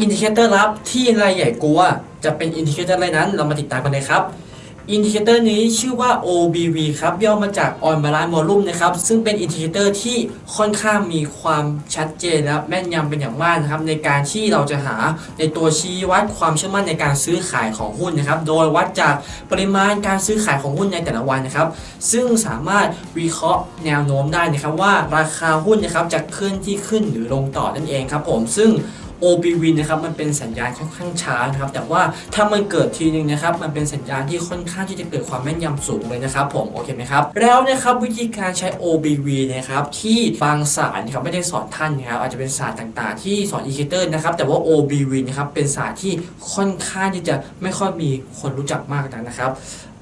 อินดิเคเตอร์ลับที่รายใหญ่กลัว จะเป็นอินดิเคเตอร์อะไรนั้น เรามาติดตามกันเลยครับอินดิเคเตอร์นี้ชื่อว่า OBV ครับย่อมาจาก On Balance Volume นะครับซึ่งเป็นอินดิเคเตอร์ที่ค่อนข้างมีความชัดเจนและแม่นยำเป็นอย่างมากนะครับในการที่เราจะหาในตัวชี้วัดความเชื่อมั่นในการซื้อขายของหุ้นนะครับโดยวัดจากปริมาณการซื้อขายของหุ้นในแต่ละวันนะครับซึ่งสามารถวิเคราะห์แนวโน้มได้นะครับว่าราคาหุ้นนะครับจะเคลื่อนที่ขึ้นหรือลงต่อนั่นเองครับผมซึ่ง OBV นะครับมันเป็นสัญญาณค่อนข้างช้านะครับแต่ว่าถ้ามันเกิดทีนึงนะครับมันเป็นสัญญาณที่ค่อนข้างที่จะเกิดความแม่นยำสูงเลยนะครับผมโอเคไหมครับแล้วนะครับวิธีการใช้ OBV นะครับที่บางศาสตร์นะครับไม่ได้สอนท่านนะครับอาจจะเป็นศาสตร์ต่างๆ ที่สอนอินดิเคเตอร์นะครับแต่ว่า OBV นะครับเป็นศาสตร์ที่ค่อนข้างที่จะไม่ค่อยมีคนรู้จักมากนักนะครับ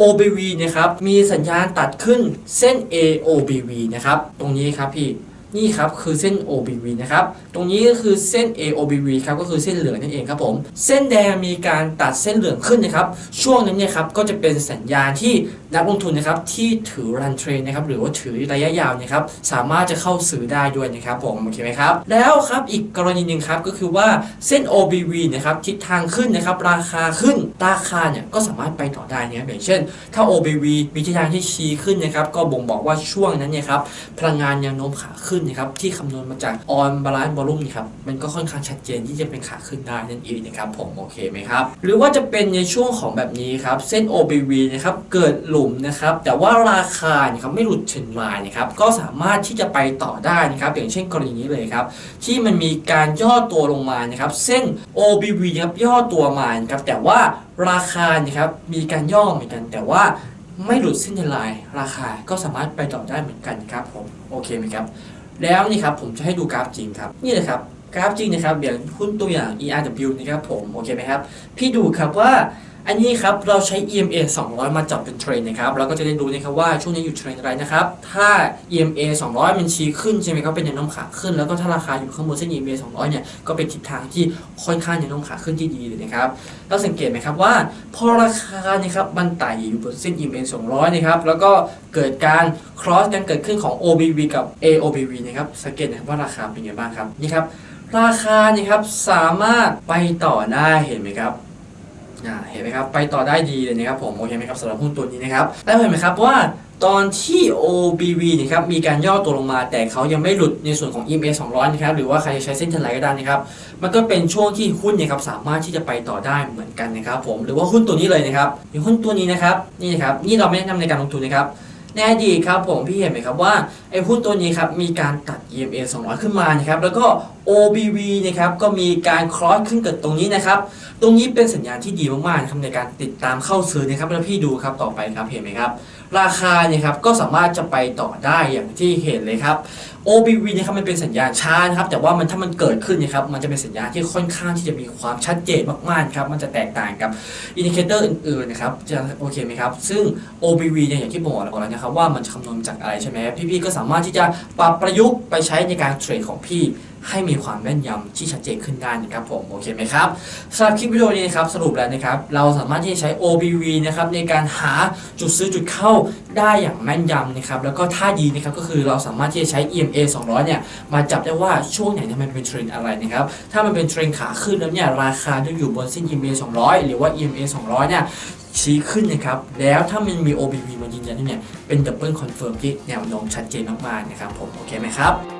OBV นะครับมีสัญญาณตัดขึ้นเส้น AOBV นะครับตรงนี้ครับพี่ นี่ครับคือเส้น OBV นะครับ ตรงนี้ก็คือเส้น AOBV ครับก็คือเส้นเหลืองนั่นเองครับผม เส้นแดงมีการตัดเส้นเหลืองขึ้นนะครับ ช่วงนั้นเนี่ยครับก็จะเป็นสัญญาณที่นักลงทุนนะครับที่ถือรันเทรนนะครับหรือว่าถือระยะยาวนี่ยครับสามารถจะเข้าซื้อได้ด้วยนะครับผมโอเคไหมครับแล้วครับอีกกรณีหนึ่งครับก็คือว่าเส้น OBV นะครับทิศทางขึ้นนะครับราคาขึ้นราคาเนี่ยก็สามารถไปต่อได้นะครับอย่างเช่น ถ้า OBV มีทิศทางที่ชี้ขึ้นนะครับก็บ่งบอกว่าช่วงนั้นเนี่ยครับพลังงานแนวโน้มขาขึ้นนะครับที่คำนวณมาจาก on balance volume นี่ครับมันก็ค่อนข้างชัดเจนที่จะเป็นขาขึ้นได้นั่นเองนะครับผมโอเคไหมครับหรือว่าจะเป็นในช่วงของแบบนี้ครับเส้น OBV นะครับเกิดหลุมนะครับ แต่ว่าราคาเนี่ยครับไม่หลุดเทรนลน์นะครับก็สามารถที่จะไปต่อได้นะครับ อย่างเช่นกรณีนี้เลยครับ ที่มันมีการย่อตัวลงมานะครับ เส้น OBV นะครับย่อตัวมานครับแต่ว่าราคาเนี่ยครับมีการย่อเหมือนกัน แต่ว่าไม่หลุดเส้นเทรนลน์ราคาก็สามารถไปต่อได้เหมือนกันครับผมโอเคไหมครับ แล้วนี่ครับผมจะให้ดูกราฟจริงครับนี่เลยครับกราฟจริงนะครับอย่างหุ้นตัวอย่าง ERW นะครับผมโอเคไหมครับ พี่ดูครับว่า อันนี้ครับเราใช้ EMA 200 มาจับเป็นเทรนนะครับเราก็จะได้รู้นะครับว่าช่วงนี้อยู่เทรนอะไรนะครับ ถ้า EMA 200 มันชี้ขึ้นใช่ไหมครับเป็นแนวโน้มขาขึ้น แล้วก็ถ้าราคาอยู่ข้างบนเส้น EMA 200 เนี่ยก็เป็นทิศทางที่ค่อนข้างแนวโน้มขาขึ้นที่ดีเลยนะครับเราสังเกตไหมครับว่าพอราคาเนี่ยครับมันไต่อยู่บนเส้น EMA 200 นะครับแล้วก็เกิดการ cross กันเกิดขึ้นของ OBV กับ AOBV นะครับสังเกตนะครับว่าราคาเป็นยังไงบ้างครับนี่ครับราคานี่ครับสามารถไปต่อได้เห็นไหมครับ อ่าเห็นไหมครับ ไปต่อได้ดีเลยนะครับผมโอเคไหมครับสำหรับหุ้นตัวนี้นะครับได้เห็นไหมครับว่าตอนที่ OBV นะครับมีการย่อตัวลงมา แต่เขายังไม่หลุดในส่วนของ EMA 200 นะครับหรือว่าใครจะใช้เส้นเทนไลก็ได้นะครับมันก็เป็นช่วงที่หุ้นเนี่ยครับสามารถที่จะไปต่อได้เหมือนกันนะครับผมหรือว่าหุ้นตัวนี้เลยนะครับอย่างหุ้นตัวนี้นะครับนี่นะครับนี่เราไม่แนะนำในการลงทุนนะครับ ในอดีตครับผมพี่เห็นไหมครับว่าไอ้หุ้นตัวนี้ครับมีการตัด EMA 200 ขึ้นมานะครับแล้วก็ OBV นะครับก็มีการคลอสขึ้นเกิดตรงนี้นะครับตรงนี้เป็นสัญญาณที่ดีมากๆนะครับในการติดตามเข้าซื้อนะครับแล้วพี่ดูครับต่อไปครับเห็นไหมครับราคาเนี่ยครับก็สามารถจะไปต่อได้อย่างที่เห็นเลยครับ OBV นะครับมันเป็นสัญญาณช้านะครับแต่ว่ามันถ้ามันเกิดขึ้นเนะครับมันจะเป็นสัญญาณที่ค่อนข้างที่จะมีความชัดเจนมากๆครับมันจะแตกต่างกับอินดิเคเตอร์อื่นๆนะครับจะโอเคไหมครับซึ่ง OBV เนี่ยอย่างที่ผมบอกแล้วนะครับว่ามันจะคำนวณจากอะไรใช่ไหมพี่ๆก็สามารถที่จะปรับประยุกต์ไปใช้ในการเทรดของพี่ให้มีความแม่นยำที่ชัดเจนขึ้นได้นะครับผมโอเคไหมครับสำหรับคลิปวิดีโอนี้นะครับสรุปแล้วนะครับเราสามารถที่จะใช้ OBV นะครับในการหาจุดซื้อจุดเข้าได้อย่างแม่นยำนะครับแล้วก็ท่าดีนะครับก็คือเราสามารถที่จะใช้ EMA 200 เนี่ยมาจับได้ว่าช่วงไหนเนี่ยมันเป็นเทรนด์อะไรนะครับถ้ามันเป็นเทรนด์ขาขึ้นแล้วเนี่ยราคาจะอยู่บนเส้น EMA 200 หรือว่า EMA 200 เนี่ยชี้ขึ้นนะครับ แล้วถ้ามันมี OBV มายืนยันเนี่ย เป็นดับเบิลคอนเฟิร์มที่แนวโน้มชัดเจนมากๆนะครับผม โอเคไหมครับ